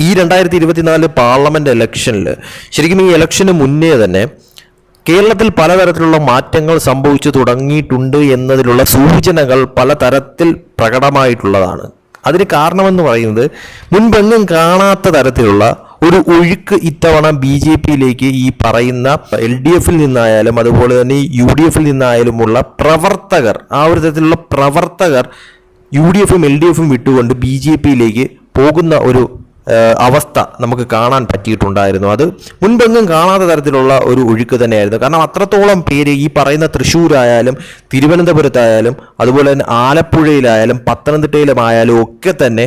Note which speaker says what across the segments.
Speaker 1: ഈ രണ്ടായിരത്തി ഇരുപത്തിനാല് പാർലമെന്റ് ഇലക്ഷനിൽ ശരിക്കും ഈ ഇലക്ഷന് മുന്നേ തന്നെ കേരളത്തിൽ പലതരത്തിലുള്ള മാറ്റങ്ങൾ സംഭവിച്ചു തുടങ്ങിയിട്ടുണ്ട് എന്നതിലുള്ള സൂചനകൾ പലതരത്തിൽ പ്രകടമായിട്ടുള്ളതാണ്. അതിന് കാരണമെന്ന് പറയുന്നത് മുൻപെങ്ങും കാണാത്ത തരത്തിലുള്ള ഒരു ഒഴുക്ക് ഇത്തവണ ബി ജെ പിയിലേക്ക് ഈ പറയുന്ന എൽ ഡി എഫിൽ നിന്നായാലും അതുപോലെ തന്നെ യു ഡി എഫിൽ നിന്നായാലുമുള്ള പ്രവർത്തകർ ആ ഒരു തരത്തിലുള്ള പ്രവർത്തകർ യു ഡി എഫും എൽ ഡി എഫും വിട്ടുകൊണ്ട് ബി ജെ പിയിലേക്ക് പോകുന്ന ഒരു അവസ്ഥ നമുക്ക് കാണാൻ പറ്റിയിട്ടുണ്ടായിരുന്നു. അത് മുൻപെങ്ങും കാണാത്ത തരത്തിലുള്ള ഒരു ഒഴുക്ക് തന്നെയായിരുന്നു. കാരണം അത്രത്തോളം പേര് ഈ പറയുന്ന തൃശ്ശൂരായാലും തിരുവനന്തപുരത്തായാലും അതുപോലെ തന്നെ ആലപ്പുഴയിലായാലും പത്തനംതിട്ടയിലും ആയാലും ഒക്കെ തന്നെ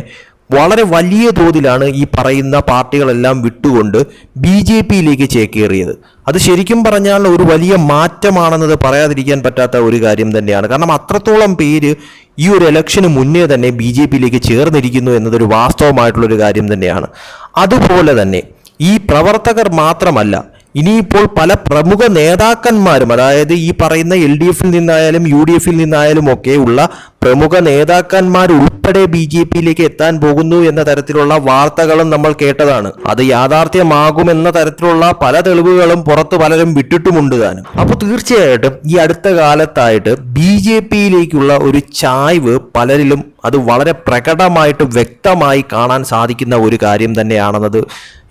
Speaker 1: വളരെ വലിയ തോതിലാണ് ഈ പറയുന്ന പാർട്ടികളെല്ലാം വിട്ടുകൊണ്ട് ബി ജെ പിയിലേക്ക് ചേക്കേറിയത്. അത് ശരിക്കും പറഞ്ഞാൽ ഒരു വലിയ മാറ്റമാണെന്നത് പറയാതിരിക്കാൻ പറ്റാത്ത ഒരു കാര്യം തന്നെയാണ്. കാരണം അത്രത്തോളം പേര് ഈ ഒരു ഇലക്ഷന് മുന്നേ തന്നെ ബി ജെ പിയിലേക്ക് ചേർന്നിരിക്കുന്നു എന്നതൊരു വാസ്തവമായിട്ടുള്ളൊരു കാര്യം തന്നെയാണ്. അതുപോലെ തന്നെ ഈ പ്രവർത്തകർ മാത്രമല്ല ഇനിയിപ്പോൾ പല പ്രമുഖ നേതാക്കന്മാരും അതായത് ഈ പറയുന്ന എൽ ഡി എഫിൽ നിന്നായാലും യു ഡി എഫിൽ നിന്നായാലും ഒക്കെ ഉള്ള പ്രമുഖ നേതാക്കന്മാർ ഉൾപ്പെടെ ബി ജെ പിയിലേക്ക് എത്താൻ പോകുന്നു എന്ന തരത്തിലുള്ള വാർത്തകളും നമ്മൾ കേട്ടതാണ്. അത് യാഥാർത്ഥ്യമാകുമെന്ന തരത്തിലുള്ള പല തെളിവുകളും പുറത്ത് പലരും വിട്ടിട്ടുമുണ്ട് താനും. അപ്പോൾ തീർച്ചയായിട്ടും ഈ അടുത്ത കാലത്തായിട്ട് ബി ജെ പിയിലേക്കുള്ള ഒരു ചായ്വ് പലരിലും അത് വളരെ പ്രകടമായിട്ട് വ്യക്തമായി കാണാൻ സാധിക്കുന്ന ഒരു കാര്യം തന്നെയാണെന്നത്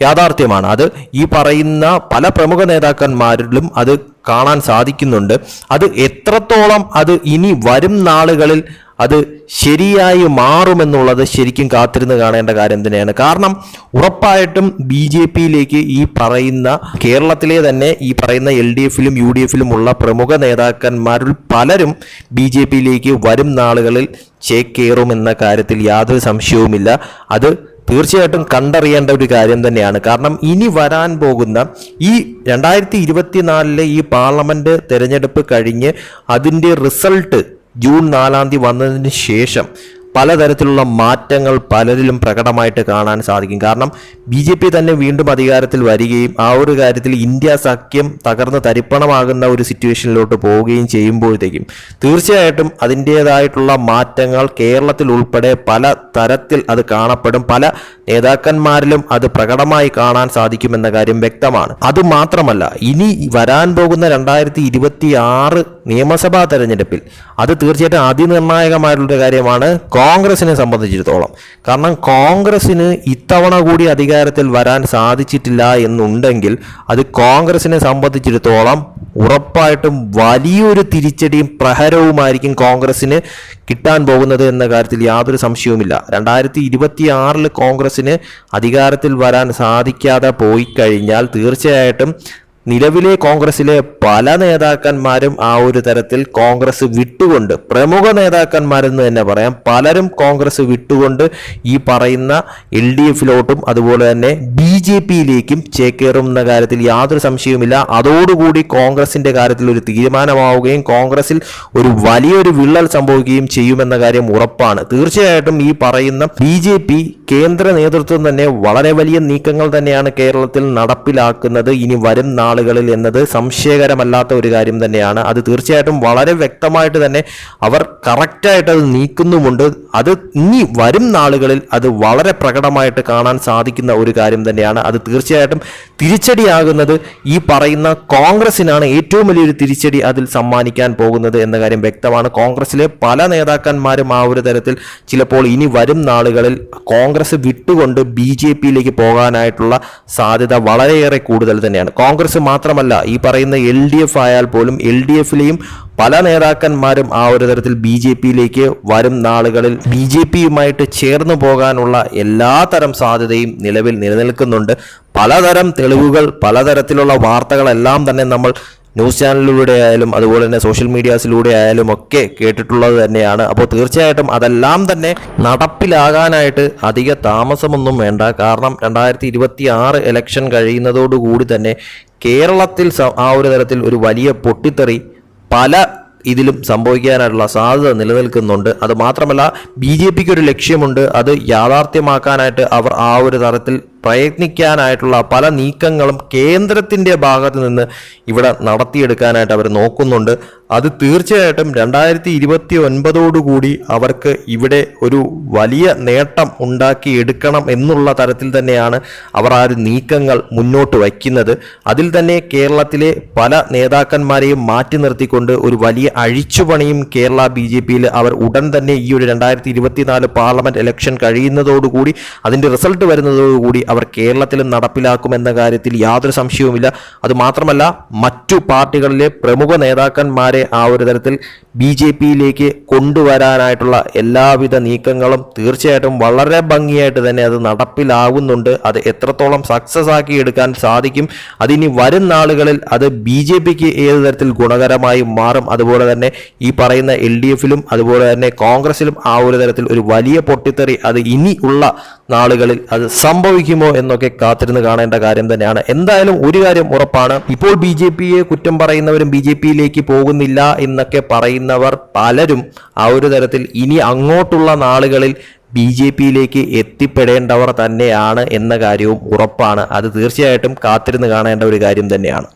Speaker 1: യാഥാർത്ഥ്യമാണ്. അത് ഈ പറയുന്ന പല പ്രമുഖ നേതാക്കന്മാരിലും അത് കാണാൻ സാധിക്കുന്നുണ്ട്. അത് എത്രത്തോളം അത് ഇനി വരും നാളുകളിൽ അത് ശരിയായി മാറുമെന്നുള്ളത് ശരിക്കും കാത്തിരുന്ന് കാണേണ്ട കാര്യം തന്നെയാണ്. കാരണം ഉറപ്പായിട്ടും ബി ജെ പിയിലേക്ക് ഈ പറയുന്ന കേരളത്തിലെ തന്നെ ഈ പറയുന്ന എൽ ഡി എഫിലും യു ഡി എഫിലും ഉള്ള പ്രമുഖ നേതാക്കന്മാരിൽ പലരും ബി ജെ പിയിലേക്ക് വരും നാളുകളിൽ ചേക്കേറുമെന്ന കാര്യത്തിൽ യാതൊരു സംശയവുമില്ല. അത് തീർച്ചയായിട്ടും കണ്ടറിയേണ്ട ഒരു കാര്യം തന്നെയാണ്. കാരണം ഇനി വരാൻ പോകുന്ന ഈ രണ്ടായിരത്തി ഇരുപത്തിനാലിലെ ഈ പാർലമെന്റ് തെരഞ്ഞെടുപ്പ് കഴിഞ്ഞ് അതിന്റെ റിസൾട്ട് ജൂൺ നാലാം തീയതി വന്നതിന് ശേഷം പലതരത്തിലുള്ള മാറ്റങ്ങൾ പലരിലും പ്രകടമായിട്ട് കാണാൻ സാധിക്കും. കാരണം ബി ജെ പി തന്നെ വീണ്ടും അധികാരത്തിൽ വരികയും ആ ഒരു കാര്യത്തിൽ ഇന്ത്യ സഖ്യം തകർന്ന് തരിപ്പണമാകുന്ന ഒരു സിറ്റുവേഷനിലോട്ട് പോവുകയും ചെയ്യുമ്പോഴത്തേക്കും തീർച്ചയായിട്ടും അതിന്റേതായിട്ടുള്ള മാറ്റങ്ങൾ കേരളത്തിൽ ഉൾപ്പെടെ പല തരത്തിൽ അത് കാണപ്പെടും. പല നേതാക്കന്മാരിലും അത് പ്രകടമായി കാണാൻ സാധിക്കുമെന്ന കാര്യം വ്യക്തമാണ്. അതുമാത്രമല്ല ഇനി വരാൻ പോകുന്ന രണ്ടായിരത്തി ഇരുപത്തി ആറ് നിയമസഭാ തെരഞ്ഞെടുപ്പിൽ അത് തീർച്ചയായിട്ടും അതിനിർണായകമായിട്ടുള്ള കാര്യമാണ്. കോൺഗ്രസിനെ സംബന്ധിച്ചിടത്തോളം. കാരണം കോൺഗ്രസിന് ഇത്തവണ കൂടി അധികാരത്തിൽ വരാൻ സാധിച്ചിട്ടില്ല എന്നുണ്ടെങ്കിൽ അത് കോൺഗ്രസിനെ സംബന്ധിച്ചിടത്തോളം ഉറപ്പായിട്ടും വലിയൊരു തിരിച്ചടിയും പ്രഹരവുമായിരിക്കും കോൺഗ്രസ്സിന് കിട്ടാൻ പോകുന്നത് എന്ന കാര്യത്തിൽ യാതൊരു സംശയവുമില്ല. രണ്ടായിരത്തി ഇരുപത്തി ആറിൽ കോൺഗ്രസ്സിന് അധികാരത്തിൽ വരാൻ സാധിക്കാതെ പോയി കഴിഞ്ഞാൽ തീർച്ചയായിട്ടും നിലവിലെ കോൺഗ്രസിലെ പല നേതാക്കന്മാരും ആ ഒരു തരത്തിൽ കോൺഗ്രസ് വിട്ടുകൊണ്ട് പ്രമുഖ നേതാക്കന്മാരെന്ന് തന്നെ പറയാം പലരും കോൺഗ്രസ് വിട്ടുകൊണ്ട് ഈ പറയുന്ന എൽ ഡി എഫിലോട്ടും അതുപോലെ തന്നെ ബി ജെ പിയിലേക്കും ചേക്കേറുന്ന കാര്യത്തിൽ യാതൊരു സംശയവുമില്ല. അതോടുകൂടി കോൺഗ്രസിന്റെ കാര്യത്തിൽ ഒരു തീരുമാനമാവുകയും കോൺഗ്രസിൽ ഒരു വലിയൊരു വിള്ളൽ സംഭവിക്കുകയും ചെയ്യുമെന്ന കാര്യം ഉറപ്പാണ്. തീർച്ചയായിട്ടും ഈ പറയുന്ന ബി ജെ പി കേന്ദ്ര നേതൃത്വം തന്നെ വളരെ വലിയ നീക്കങ്ങൾ തന്നെയാണ് കേരളത്തിൽ നടപ്പിലാക്കുന്നത്. ഇനി വരും നാളുകളിൽ എന്നത് സംശയകരമല്ലാത്ത ഒരു കാര്യം തന്നെയാണ്. അത് തീർച്ചയായിട്ടും വളരെ വ്യക്തമായിട്ട് തന്നെ അവർ കറക്റ്റായിട്ട് അത് നീക്കുന്നുമുണ്ട്. അത് ഇനി വരും നാളുകളിൽ അത് വളരെ പ്രകടമായിട്ട് കാണാൻ സാധിക്കുന്ന ഒരു കാര്യം തന്നെയാണ്. അത് തീർച്ചയായിട്ടും തിരിച്ചടിയാകുന്നത് ഈ പറയുന്ന കോൺഗ്രസിനാണ് ഏറ്റവും വലിയൊരു തിരിച്ചടി അതിൽ സമ്മാനിക്കാൻ പോകുന്നത് എന്ന കാര്യം വ്യക്തമാണ്. കോൺഗ്രസിലെ പല നേതാക്കന്മാരും ആ ഒരു തരത്തിൽ ചിലപ്പോൾ ഇനി വരും നാളുകളിൽ കോൺഗ്രസ് വിട്ടുകൊണ്ട് ബി ജെ പിയിലേക്ക് പോകാനായിട്ടുള്ള സാധ്യത വളരെയേറെ കൂടുതൽ തന്നെയാണ്. കോൺഗ്രസ് മാത്രമല്ല ഈ പറയുന്ന എൽ ഡി എഫ് ആയാൽ പോലും എൽ ഡി എഫിലെയും പല നേതാക്കന്മാരും ആ ഒരു തരത്തിൽ ബി ജെ പിയിലേക്ക് വരും നാളുകളിൽ ബി ജെ പിയുമായിട്ട് ചേർന്ന് പോകാനുള്ള എല്ലാ തരം സാധ്യതയും നിലവിൽ നിലനിൽക്കുന്നുണ്ട്. പലതരം തെളിവുകൾ പലതരത്തിലുള്ള വാർത്തകളെല്ലാം തന്നെ നമ്മൾ ന്യൂസ് ചാനലിലൂടെ ആയാലും അതുപോലെ തന്നെ സോഷ്യൽ മീഡിയാസിലൂടെ ആയാലും ഒക്കെ കേട്ടിട്ടുള്ളത് തന്നെയാണ്. അപ്പോൾ തീർച്ചയായിട്ടും അതെല്ലാം തന്നെ നടപ്പിലാകാനായിട്ട് അധിക താമസമൊന്നും വേണ്ട. കാരണം രണ്ടായിരത്തി ഇരുപത്തി ആറ് ഇലക്ഷൻ കഴിയുന്നതോടുകൂടി തന്നെ കേരളത്തിൽ ആ ഒരു തരത്തിൽ ഒരു വലിയ പൊട്ടിത്തെറി പല ഇതിലും സംഭവിക്കാനായിട്ടുള്ള സാധ്യത നിലനിൽക്കുന്നുണ്ട്. അത് മാത്രമല്ല ബി ജെ പിക്ക് ഒരു ലക്ഷ്യമുണ്ട്. അത് യാഥാർത്ഥ്യമാക്കാനായിട്ട് അവർ ആ ഒരു തരത്തിൽ പ്രയത്നിക്കാനായിട്ടുള്ള പല നീക്കങ്ങളും കേന്ദ്രത്തിന്റെ ഭാഗത്ത് നിന്ന് ഇവിടെ നടത്തിയെടുക്കാനായിട്ട് അവർ നോക്കുന്നുണ്ട്. അത് തീർച്ചയായിട്ടും രണ്ടായിരത്തി ഇരുപത്തി ഒൻപതോടുകൂടി അവർക്ക് ഇവിടെ ഒരു വലിയ നേട്ടം ഉണ്ടാക്കിയെടുക്കണം എന്നുള്ള തരത്തിൽ തന്നെയാണ് അവർ ആ ഒരു നീക്കങ്ങൾ മുന്നോട്ട് വയ്ക്കുന്നത്. അതിൽ തന്നെ കേരളത്തിലെ പല നേതാക്കന്മാരെയും മാറ്റി നിർത്തിക്കൊണ്ട് ഒരു വലിയ അഴിച്ചുപണിയും കേരള ബി ജെ പിയിൽ അവർ ഉടൻ തന്നെ ഈ ഒരു രണ്ടായിരത്തി ഇരുപത്തിനാല് പാർലമെന്റ് ഇലക്ഷൻ കഴിയുന്നതോടുകൂടി അതിന്റെ റിസൾട്ട് വരുന്നതോടുകൂടി അവർ കേരളത്തിലും നടപ്പിലാക്കുമെന്ന കാര്യത്തിൽ യാതൊരു സംശയവുമില്ല. അതുമാത്രമല്ല മറ്റു പാർട്ടികളിലെ പ്രമുഖ നേതാക്കന്മാരെ ആ ഒരു തരത്തിൽ ബി ജെ പിയിലേക്ക് കൊണ്ടുവരാനായിട്ടുള്ള എല്ലാവിധ നീക്കങ്ങളും തീർച്ചയായിട്ടും വളരെ ഭംഗിയായിട്ട് തന്നെ അത് നടപ്പിലാവുന്നുണ്ട്. അത് എത്രത്തോളം സക്സസ് ആക്കി എടുക്കാൻ സാധിക്കും അതിനി വരും നാളുകളിൽ അത് ബി ജെ പിക്ക് ഏത് തരത്തിൽ ഗുണകരമായി മാറും അതുപോലെ തന്നെ ഈ പറയുന്ന എൽ ഡി എഫിലും അതുപോലെ തന്നെ കോൺഗ്രസിലും ആ ഒരു തരത്തിൽ ഒരു വലിയ പൊട്ടിത്തെറി അത് ഇനി ഉള്ള നാളുകളിൽ അത് സംഭവിക്കുമോ എന്നൊക്കെ കാത്തിരുന്ന് കാണേണ്ട കാര്യം തന്നെയാണ്. എന്തായാലും ഒരു കാര്യം ഉറപ്പാണ്. ഇപ്പോൾ ബി ജെ പിയെ കുറ്റം പറയുന്നവരും ബി ജെ പിയിലേക്ക് പോകുന്നില്ല എന്നൊക്കെ പറയുന്നവർ പലരും ആ ഒരു തരത്തിൽ ഇനി അങ്ങോട്ടുള്ള നാളുകളിൽ ബി ജെ പിയിലേക്ക് എത്തിപ്പെടേണ്ടവർ തന്നെയാണ് എന്ന കാര്യവും ഉറപ്പാണ്. അത് തീർച്ചയായിട്ടും കാത്തിരുന്ന് കാണേണ്ട ഒരു കാര്യം തന്നെയാണ്.